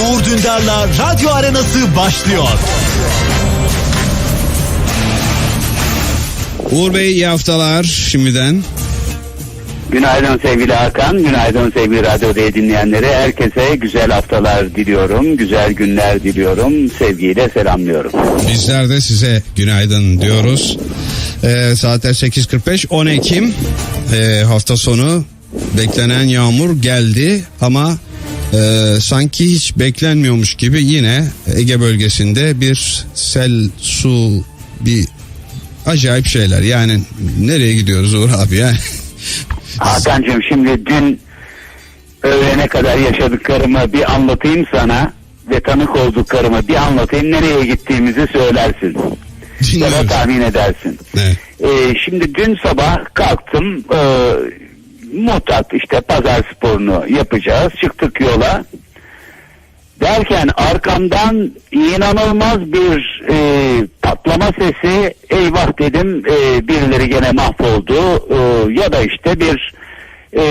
Uğur Dündar'la Radyo Arenası başlıyor. Uğur Bey iyi haftalar şimdiden. Günaydın sevgili Hakan, günaydın sevgili Radyo D dinleyenleri. Herkese güzel haftalar diliyorum, güzel günler diliyorum, sevgiyle selamlıyorum. Bizler de size günaydın diyoruz. Ee, saatler 8.45 10 Ekim Ee, hafta sonu beklenen yağmur geldi ama e, sanki hiç beklenmiyormuş gibi yine Ege bölgesinde bir sel, su, bir acayip şeyler. Yani nereye gidiyoruz Uğur abi ya? Hakan'cığım şimdi dün öğlene kadar yaşadıklarımı bir anlatayım sana ve tanık olduklarımı bir anlatayım. Nereye gittiğimizi söylersin. Ya da tahmin edersin. Evet. Ee, şimdi dün sabah kalktım e, mutat işte pazar sporunu yapacağız. Çıktık yola. Derken arkamdan inanılmaz bir e, patlama sesi eyvah! dedim. E, birileri gene mahvoldu. E, ya da işte bir e,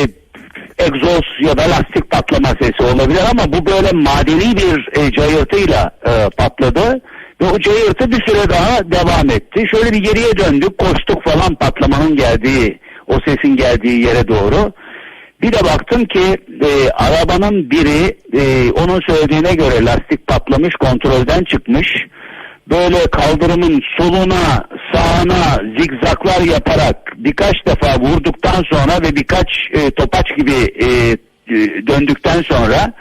egzoz ya da lastik patlama sesi olabilir ama bu böyle madeni bir e, cayırtıyla e, patladı ve o cayırtı bir süre daha devam etti. Şöyle bir geriye döndük koştuk falan patlamanın geldiği o sesin geldiği yere doğru. Bir de baktım ki e, arabanın biri e, onun söylediğine göre lastik patlamış kontrolden çıkmış. Böyle kaldırımın soluna sağına zigzaklar yaparak birkaç defa vurduktan sonra ve birkaç e, topaç gibi e, e, döndükten sonra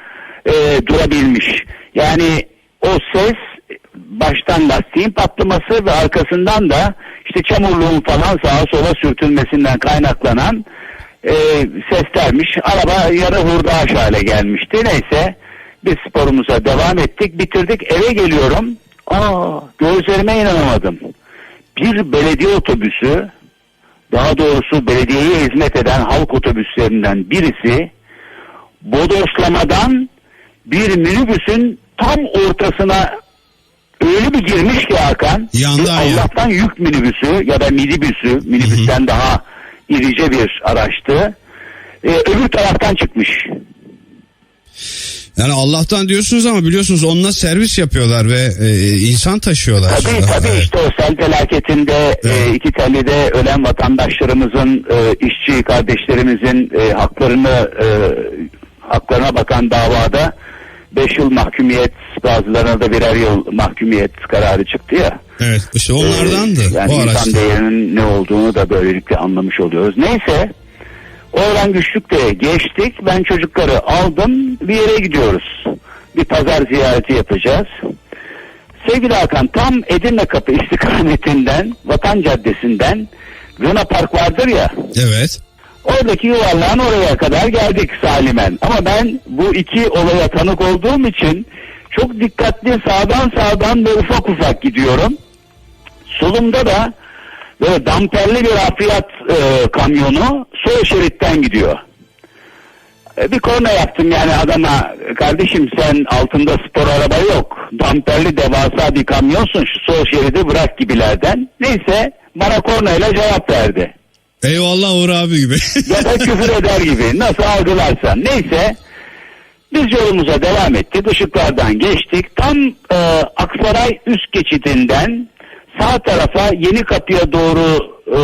e, durabilmiş. Yani o ses baştan lastiğin patlaması ve arkasından da işte çamurluğun falan sağa sola sürtünmesinden kaynaklanan e, seslermiş. Araba yarı hurdaş hale gelmişti. Neyse biz sporumuza devam ettik. Bitirdik eve geliyorum. Aa, gözlerime inanamadım. Bir belediye otobüsü daha doğrusu belediyeye hizmet eden halk otobüslerinden birisi bodoslamadan bir minibüsün tam ortasına öyle bir girmiş ki Hakan. Yandı. Allah'tan yük minibüsü ya da minibüsü minibüsten daha irice bir araçtı. Ee, öbür taraftan çıkmış. Yani Allah'tan diyorsunuz ama biliyorsunuz onunla servis yapıyorlar ve e, insan taşıyorlar. Tabii tabii Evet. işte o sel felaketinde e, Evet. iki tellide ölen vatandaşlarımızın, e, işçi kardeşlerimizin e, haklarını e, haklarına bakan davada 5 yıl mahkumiyet bazılarına da birer yıl mahkumiyet kararı çıktı ya. Evet işte onlardandı Ee, yani o insan araçta. değerinin ne olduğunu da böylelikle anlamış oluyoruz. Neyse oradan güçlükle geçtik. Ben çocukları aldım bir yere gidiyoruz. Bir pazar ziyareti yapacağız. Sevgili Hakan tam Edirne Kapı istikametinden Vatan Caddesi'nden Luna Park vardır ya Evet. oradaki yuvarlağın oraya kadar geldik salimen. Ama ben bu iki olaya tanık olduğum için çok dikkatli sağdan sağdan ve ufak ufak gidiyorum. Solumda da böyle damperli bir hafriyat e, kamyonu sol şeritten gidiyor. E, bir korna yaptım yani adama kardeşim sen altında spor araba yok. Damperli devasa bir kamyonsun şu sol şeridi bırak gibilerden. Neyse bana kornayla cevap verdi Eyvallah Uğur abi gibi. ya da küfür eder gibi nasıl algılarsan neyse biz yolumuza devam ettik ışıklardan geçtik tam e, Aksaray üst geçidinden sağ tarafa yeni kapıya doğru e,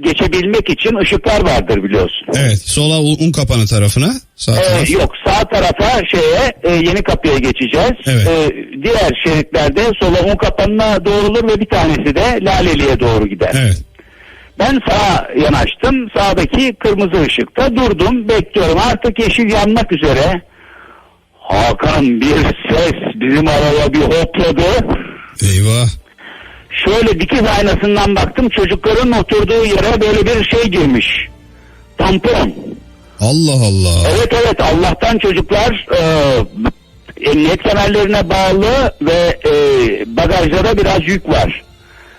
geçebilmek için ışıklar vardır biliyorsun. evet sola un kapanı tarafına. Sağ Ee, taraf. yok sağ tarafa şeye e, yeni kapıya geçeceğiz. Evet. Ee, diğer şeritlerde sola un kapanına doğrulur ve bir tanesi de Laleli'ye doğru gider. Evet. Ben sağa yanaştım. Sağdaki kırmızı ışıkta durdum. Bekliyorum. Artık yeşil yanmak üzere. Hakan bir ses bizim araba bir hopladı. Eyvah. Şöyle dikiz aynasından baktım. Çocukların oturduğu yere böyle bir şey girmiş. Tampon. Allah Allah. Evet evet Allah'tan çocuklar e, emniyet kemerlerine bağlı ve e, bagajlara biraz yük var.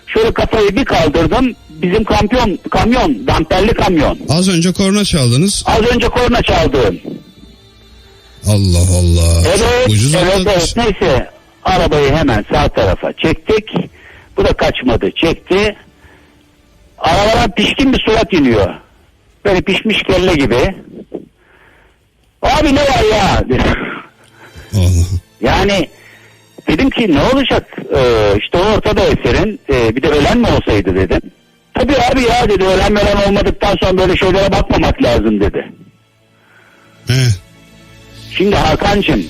Şöyle kafayı bir kaldırdım. Bizim kamyon, kamyon, damperli kamyon. Az önce korna çaldınız. Az önce korna çaldığım. Allah Allah. Evet, Ucuz evet, evet. Neyse arabayı hemen sağ tarafa çektik. Bu da kaçmadı, çekti. Arabadan pişkin bir surat iniyor. Böyle pişmiş kelle gibi. Abi ne var ya? Allah. Yani dedim ki ne olacak? Ee, işte o ortada eserin. Ee, bir de ölen mi olsaydı dedim. Tabii abi ya dedi ölen ölen olmadıktan sonra böyle şeylere bakmamak lazım dedi. Evet. Şimdi Hakan'cığım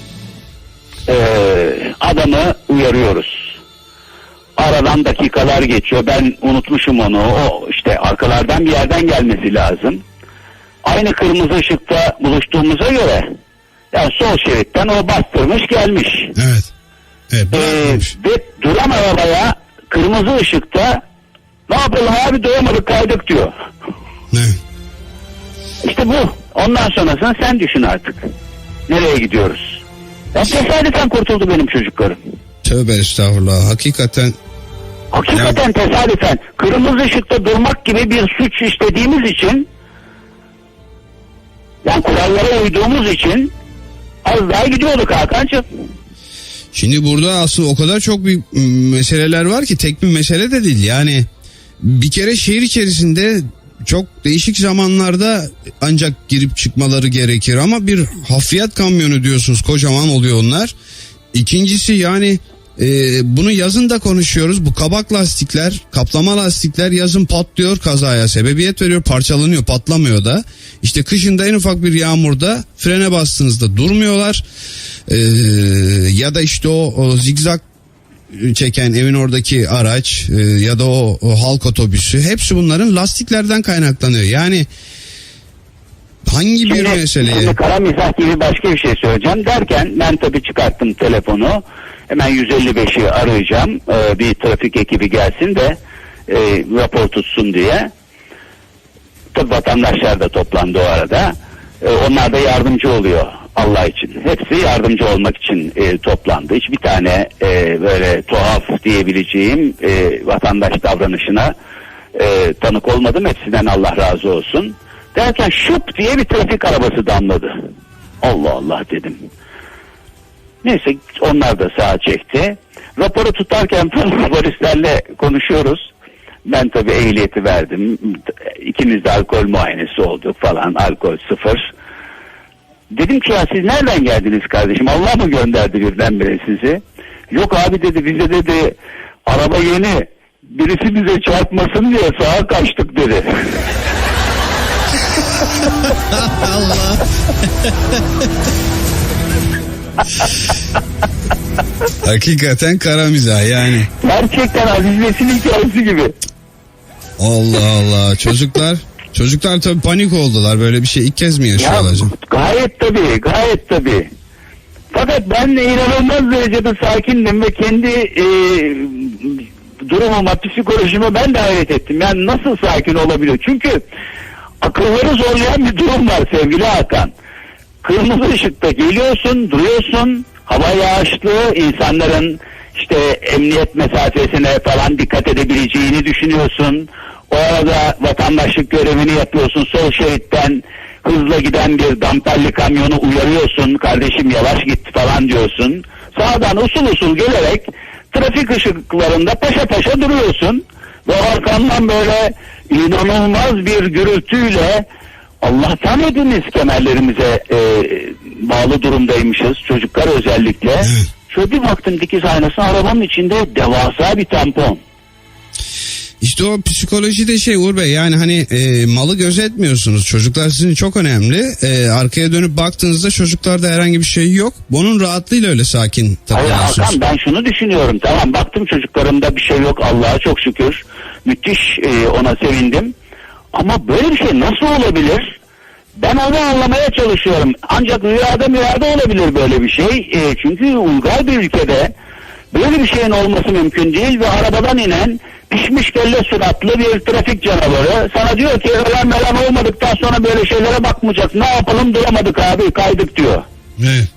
eee, adamı uyarıyoruz. Aradan dakikalar geçiyor. Ben unutmuşum onu. O işte arkalardan bir yerden gelmesi lazım. Aynı kırmızı ışıkta buluştuğumuza göre yani sol şeritten o bastırmış gelmiş. Evet. Evet. Ee, ve duran arabaya kırmızı ışıkta ne yapalım abi doyamadık kaydık diyor. Evet. İşte bu. Ondan sonrasını sen düşün artık. Nereye gidiyoruz? Ya tesadüfen kurtuldu benim çocuklarım. Tövbe estağfurullah. Hakikaten Hakikaten tesadüfen. Kırmızı ışıkta durmak gibi bir suç işlediğimiz için yani kurallara uyduğumuz için az daha gidiyorduk Hakan'cığım. Şimdi burada aslında o kadar çok bir m, meseleler var ki tek bir mesele de değil. Yani bir kere şehir içerisinde çok değişik zamanlarda ancak girip çıkmaları gerekir ama bir hafriyat kamyonu diyorsunuz kocaman oluyor onlar. İkincisi yani e, bunu yazın da konuşuyoruz. Bu kabak lastikler, kaplama lastikler yazın patlıyor kazaya sebebiyet veriyor, parçalanıyor, patlamıyor da. İşte kışında en ufak bir yağmurda frene bastığınızda durmuyorlar. E, ya da işte o, o zigzag çeken evin oradaki araç e, ya da o, o halk otobüsü hepsi bunların lastiklerden kaynaklanıyor. Yani hangi bir Şimdi, meseleye şimdi kara mizah gibi başka bir şey söyleyeceğim derken ben tabii çıkarttım telefonu. Hemen 155'i arayacağım. Ee, bir trafik ekibi gelsin de e, rapor tutsun diye. Tabii vatandaşlar da toplandı o arada. Ee, onlar da yardımcı oluyor Allah için. Hepsi yardımcı olmak için e, toplandı. Hiçbir tane e, böyle tuhaf diyebileceğim e, vatandaş davranışına e, tanık olmadım. Hepsinden Allah razı olsun. Derken şup diye bir trafik arabası damladı. Allah Allah dedim. Neyse onlar da sağa çekti. Raporu tutarken polislerle konuşuyoruz. Ben tabii ehliyeti verdim. İkimiz de alkol muayenesi olduk falan. Alkol sıfır. Dedim ki ya siz nereden geldiniz kardeşim? Allah mı gönderdi birdenbire sizi? Yok abi dedi bize dedi araba yeni. Birisi bize çarpmasın diye sağa kaçtık dedi. hakikaten kara mizah yani. Gerçekten Aziz Nesin hikayesi gibi. Allah Allah çocuklar çocuklar tabii panik oldular böyle bir şey ilk kez mi Ya yaşıyorlar acaba? gayet tabii, gayet tabii. Fakat ben de inanılmaz derecede sakindim ve kendi e, durumuma, psikolojime ben de hayret ettim. Yani nasıl sakin olabiliyor? Çünkü akılları zorlayan bir durum var sevgili Hakan. Kırmızı ışıkta geliyorsun, duruyorsun, hava yağışlı, insanların işte emniyet mesafesine falan dikkat edebileceğini düşünüyorsun. O arada vatandaşlık görevini yapıyorsun. Sol şeritten hızla giden bir damperli kamyonu uyarıyorsun. Kardeşim yavaş git falan diyorsun. Sağdan usul usul gelerek trafik ışıklarında paşa paşa duruyorsun. Ve arkandan böyle inanılmaz bir gürültüyle Allah'tan hepimiz kemerlerimize e, bağlı durumdaymışız. Çocuklar özellikle. Şöyle bir baktım dikiz aynasına arabanın içinde devasa bir tampon. İşte o psikoloji de şey Uğur Bey yani hani e, malı gözetmiyorsunuz. Çocuklar sizin çok önemli. E, arkaya dönüp baktığınızda çocuklarda herhangi bir şey yok. Bunun rahatlığıyla öyle sakin Hayır. Hakan ben şunu düşünüyorum. Tamam baktım çocuklarımda bir şey yok Allah'a çok şükür. Müthiş e, ona sevindim. Ama böyle bir şey nasıl olabilir? Ben onu anlamaya çalışıyorum. Ancak rüyada rüyada olabilir böyle bir şey. E, çünkü uygar bir ülkede böyle bir şeyin olması mümkün değil ve arabadan inen pişmiş kelle suratlı bir trafik canavarı sana diyor ki ölen melen olmadıktan sonra böyle şeylere bakmayacak. Ne yapalım duramadık abi kaydık diyor. Evet.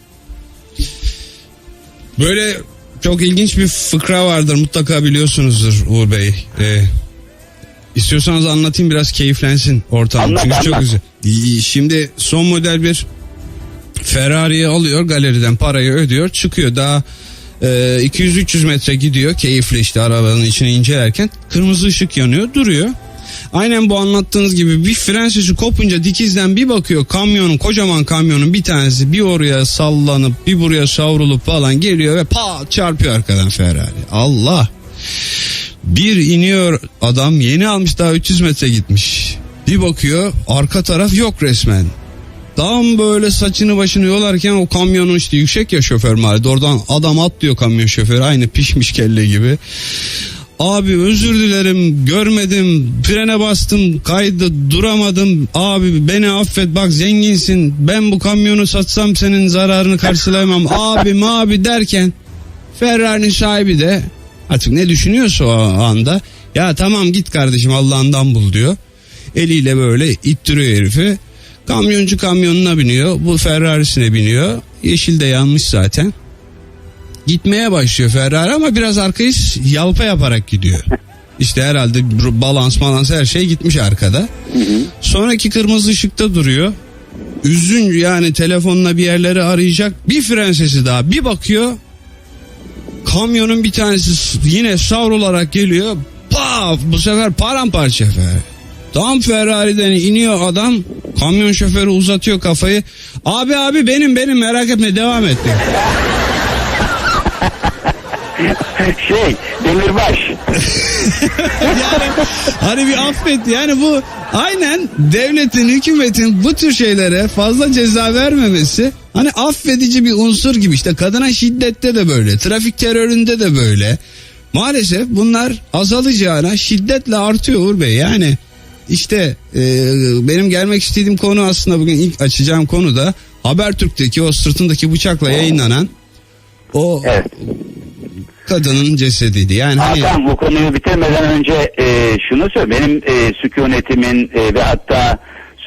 Böyle çok ilginç bir fıkra vardır mutlaka biliyorsunuzdur Uğur Bey. Ee, istiyorsanız anlatayım biraz keyiflensin ortam. Anlat, Çünkü çok anlat. güzel. İyi, Şimdi son model bir Ferrari'yi alıyor galeriden parayı ödüyor çıkıyor daha e, 200-300 metre gidiyor keyifli işte arabanın içine incelerken kırmızı ışık yanıyor duruyor. Aynen bu anlattığınız gibi bir fren sesi kopunca dikizden bir bakıyor kamyonun kocaman kamyonun bir tanesi bir oraya sallanıp bir buraya savrulup falan geliyor ve pat çarpıyor arkadan Ferrari. Allah. Bir iniyor adam yeni almış daha 300 metre gitmiş. Bir bakıyor arka taraf yok resmen. Tam böyle saçını başını yolarken o kamyonun işte yüksek ya şoför mahallede oradan adam atlıyor kamyon şoförü aynı pişmiş kelle gibi. Abi özür dilerim görmedim frene bastım kaydı duramadım abi beni affet bak zenginsin ben bu kamyonu satsam senin zararını karşılayamam abim abi derken Ferrari'nin sahibi de artık ne düşünüyorsa o anda ya tamam git kardeşim Allah'ından bul diyor. Eliyle böyle ittiriyor herifi. Kamyoncu kamyonuna biniyor. Bu Ferrari'sine biniyor. Yeşil de yanmış zaten. Gitmeye başlıyor Ferrari ama biraz arkayı yalpa yaparak gidiyor. İşte herhalde balans balans her şey gitmiş arkada. Sonraki kırmızı ışıkta duruyor. Üzün yani telefonla bir yerleri arayacak. Bir fren sesi daha bir bakıyor. Kamyonun bir tanesi yine savrularak geliyor. Paf bu sefer paramparça Ferrari. Tam Ferrari'den iniyor adam. Kamyon şoförü uzatıyor kafayı. Abi abi benim benim merak etme devam et diyor. Şey Demirbaş. yani hani bir affet yani bu aynen devletin hükümetin bu tür şeylere fazla ceza vermemesi hani affedici bir unsur gibi işte kadına şiddette de böyle trafik teröründe de böyle maalesef bunlar azalacağına şiddetle artıyor Uğur Bey yani işte e, benim gelmek istediğim konu aslında bugün ilk açacağım konu da Habertürk'teki o sırtındaki bıçakla yayınlanan o Evet. kadının cesediydi. Yani hani Hakan bu konuyu bitirmeden önce e, şunu söyle. Benim e, sükunetimin e, ve hatta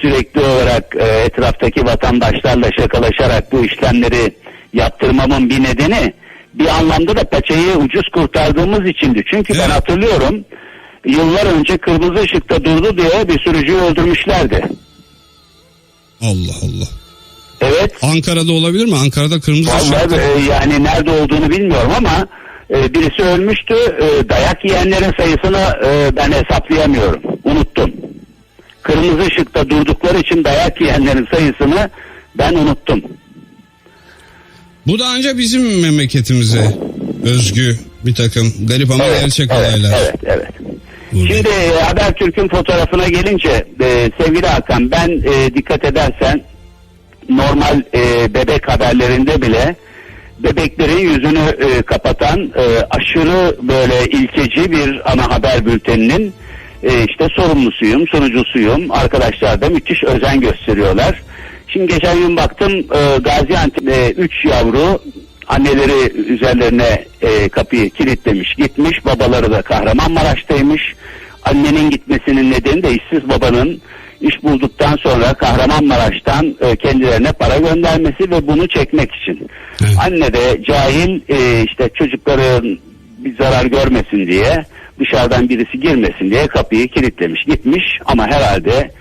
sürekli olarak e, etraftaki vatandaşlarla şakalaşarak bu işlemleri yaptırmamın bir nedeni bir anlamda da paçayı ucuz kurtardığımız içindi. Çünkü ben Evet. hatırlıyorum yıllar önce kırmızı ışıkta durdu diye bir sürücüyü öldürmüşlerdi. Allah Allah. Evet. Ankara'da olabilir mi? Ankara'da kırmızı ışık. Vallahi e, yani nerede olduğunu bilmiyorum ama e, birisi ölmüştü. E, dayak yiyenlerin sayısını e, ben hesaplayamıyorum. Unuttum. Kırmızı ışıkta durdukları için dayak yiyenlerin sayısını ben unuttum. Bu da ancak bizim memleketimize özgü bir takım garip ama gerçek evet, olaylar. Evet, evet. Şimdi e, Habertürk'ün fotoğrafına gelince e, sevgili Hakan ben e, dikkat edersen normal e, bebek haberlerinde bile bebeklerin yüzünü e, kapatan e, aşırı böyle ilkeci bir ana haber bülteninin e, işte sorumlusuyum, sunucusuyum. Arkadaşlar da müthiş özen gösteriyorlar. Şimdi geçen gün baktım e, Gaziantep'te 3 yavru anneleri üzerlerine e, kapıyı kilitlemiş gitmiş. Babaları da Kahramanmaraş'taymış. Annenin gitmesinin nedeni de işsiz babanın iş bulduktan sonra Kahramanmaraş'tan e, kendilerine para göndermesi ve bunu çekmek için. Evet. Anne de cahil e, işte çocukların bir zarar görmesin diye dışarıdan birisi girmesin diye kapıyı kilitlemiş gitmiş ama herhalde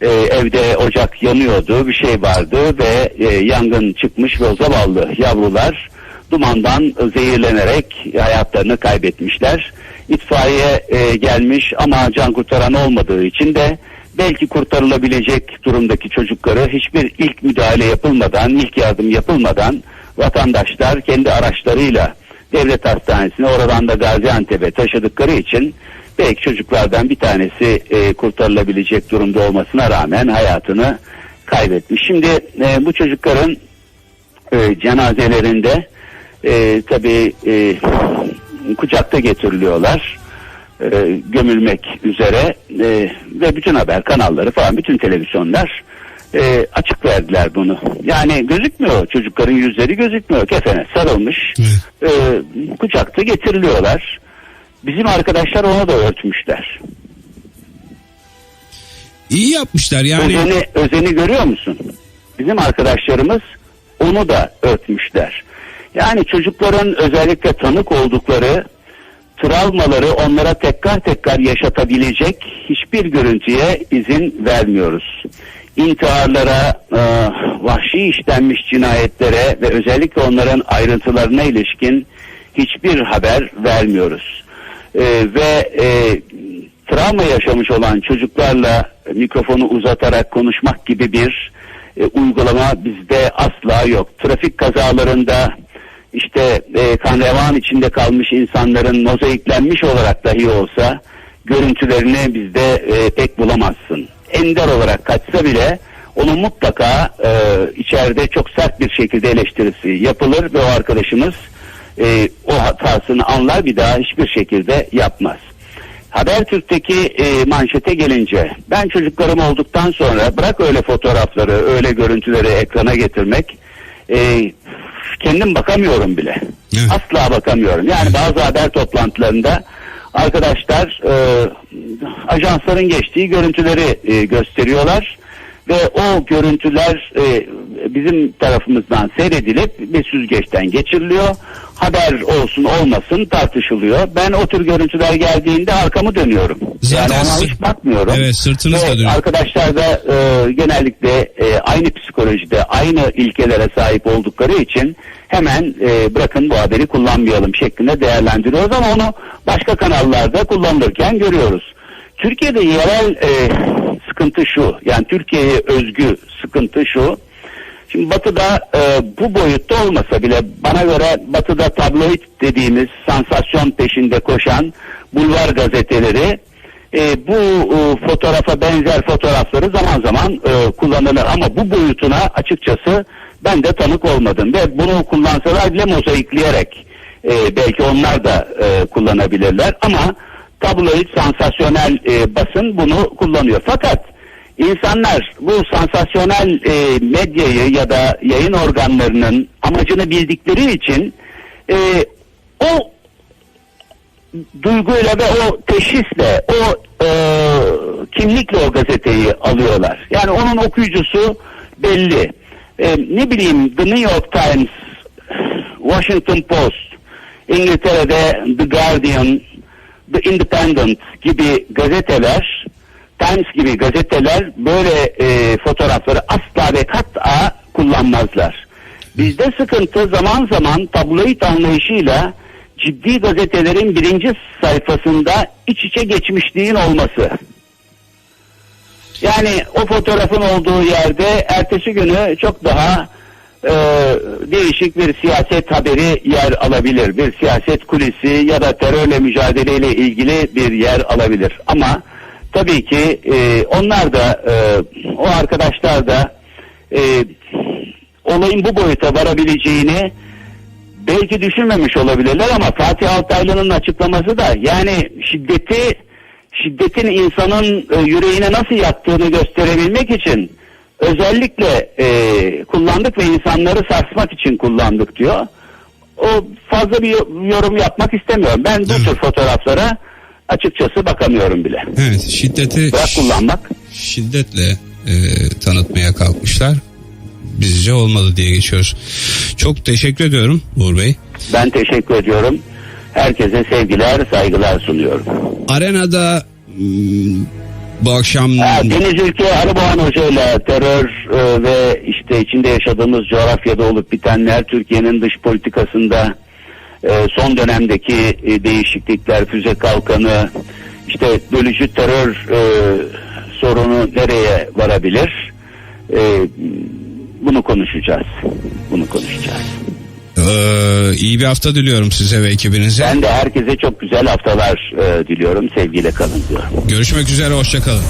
e, evde ocak yanıyordu bir şey vardı ve e, yangın çıkmış ve o zavallı yavrular dumandan zehirlenerek hayatlarını kaybetmişler. İtfaiye e, gelmiş ama can kurtaran olmadığı için de belki kurtarılabilecek durumdaki çocukları hiçbir ilk müdahale yapılmadan, ilk yardım yapılmadan vatandaşlar kendi araçlarıyla devlet hastanesine oradan da Gaziantep'e taşıdıkları için belki çocuklardan bir tanesi e, kurtarılabilecek durumda olmasına rağmen hayatını kaybetmiş. Şimdi e, bu çocukların e, cenazelerinde e, tabii e, kucakta getiriliyorlar e, gömülmek üzere e, ve bütün haber kanalları falan bütün televizyonlar e, açık verdiler bunu. Yani gözükmüyor çocukların yüzleri gözükmüyor kefene sarılmış e, kucakta getiriliyorlar. Bizim arkadaşlar onu da örtmüşler. İyi yapmışlar yani. Özeni, özeni görüyor musun? Bizim arkadaşlarımız onu da örtmüşler. Yani çocukların özellikle tanık oldukları travmaları onlara tekrar tekrar yaşatabilecek hiçbir görüntüye izin vermiyoruz. İntiharlara, e, vahşi işlenmiş cinayetlere ve özellikle onların ayrıntılarına ilişkin hiçbir haber vermiyoruz. E, ve e, travma yaşamış olan çocuklarla mikrofonu uzatarak konuşmak gibi bir e, uygulama bizde asla yok. Trafik kazalarında işte e, kan revan içinde kalmış insanların mozaiklenmiş olarak dahi olsa görüntülerini bizde e, pek bulamazsın. Ender olarak kaçsa bile onun mutlaka e, içeride çok sert bir şekilde eleştirisi yapılır ve o arkadaşımız e, o hatasını anlar bir daha hiçbir şekilde yapmaz. Habertürk'teki e, manşete gelince ben çocuklarım olduktan sonra bırak öyle fotoğrafları öyle görüntüleri ekrana getirmek e, kendim bakamıyorum bile. Evet. Asla bakamıyorum. Yani bazı haber toplantılarında arkadaşlar e, ajansların geçtiği görüntüleri e, gösteriyorlar ve o görüntüler e, bizim tarafımızdan seyredilip bir süzgeçten geçiriliyor. Haber olsun olmasın tartışılıyor. Ben o tür görüntüler geldiğinde arkamı dönüyorum. Zaten yani ona hiç bakmıyorum. Evet, sırtınız Ve da dönüyor. Arkadaşlar da e, genellikle e, aynı psikolojide, aynı ilkelere sahip oldukları için hemen e, bırakın bu haberi kullanmayalım şeklinde değerlendiriyoruz ama onu başka kanallarda kullanılırken görüyoruz. Türkiye'de yerel e, sıkıntı şu, yani Türkiye'ye özgü sıkıntı şu. Şimdi Batı'da e, bu boyutta olmasa bile bana göre Batı'da tabloid dediğimiz sansasyon peşinde koşan bulvar gazeteleri e, bu e, fotoğrafa benzer fotoğrafları zaman zaman e, kullanırlar ama bu boyutuna açıkçası ben de tanık olmadım. Ve bunu kullansalar bile mozaikleyerek e, belki onlar da e, kullanabilirler. Ama tabloid sansasyonel e, basın bunu kullanıyor fakat İnsanlar bu sansasyonel e, medyayı ya da yayın organlarının amacını bildikleri için e, o duyguyla ve o teşhisle, o e, kimlikle o gazeteyi alıyorlar. Yani onun okuyucusu belli. E, ne bileyim The New York Times, Washington Post, İngiltere'de The Guardian, The Independent gibi gazeteler Times gibi gazeteler böyle e, fotoğrafları asla ve kat'a kullanmazlar. Bizde sıkıntı zaman zaman tabloid anlayışıyla ciddi gazetelerin birinci sayfasında iç içe geçmişliğin olması. Yani o fotoğrafın olduğu yerde ertesi günü çok daha e, değişik bir siyaset haberi yer alabilir. Bir siyaset kulisi ya da terörle mücadeleyle ilgili bir yer alabilir. Ama tabii ki e, onlar da e, o arkadaşlar da e, olayın bu boyuta varabileceğini belki düşünmemiş olabilirler ama Fatih Altaylı'nın açıklaması da yani şiddeti şiddetin insanın e, yüreğine nasıl yattığını gösterebilmek için özellikle e, kullandık ve insanları sarsmak için kullandık diyor. O fazla bir yorum yapmak istemiyorum. Ben bu Evet. tür fotoğraflara açıkçası bakamıyorum bile. Evet şiddeti Bırak kullanmak. şiddetle e, tanıtmaya kalkmışlar. Bizce olmadı diye geçiyoruz. Çok teşekkür ediyorum Uğur Bey. Ben teşekkür ediyorum. Herkese sevgiler, saygılar sunuyorum. Arenada bu akşam Ha, Deniz Ülke Arıboğan Hoca ile terör e, ve işte içinde yaşadığımız coğrafyada olup bitenler Türkiye'nin dış politikasında e, son dönemdeki e, değişiklikler, füze kalkanı, işte bölücü terör e, sorunu nereye varabilir? E, bunu konuşacağız. Bunu konuşacağız. E, iyi bir hafta diliyorum size ve ekibinize. Ben de herkese çok güzel haftalar e, diliyorum. Sevgiyle kalın diyorum. Görüşmek üzere hoşçakalın.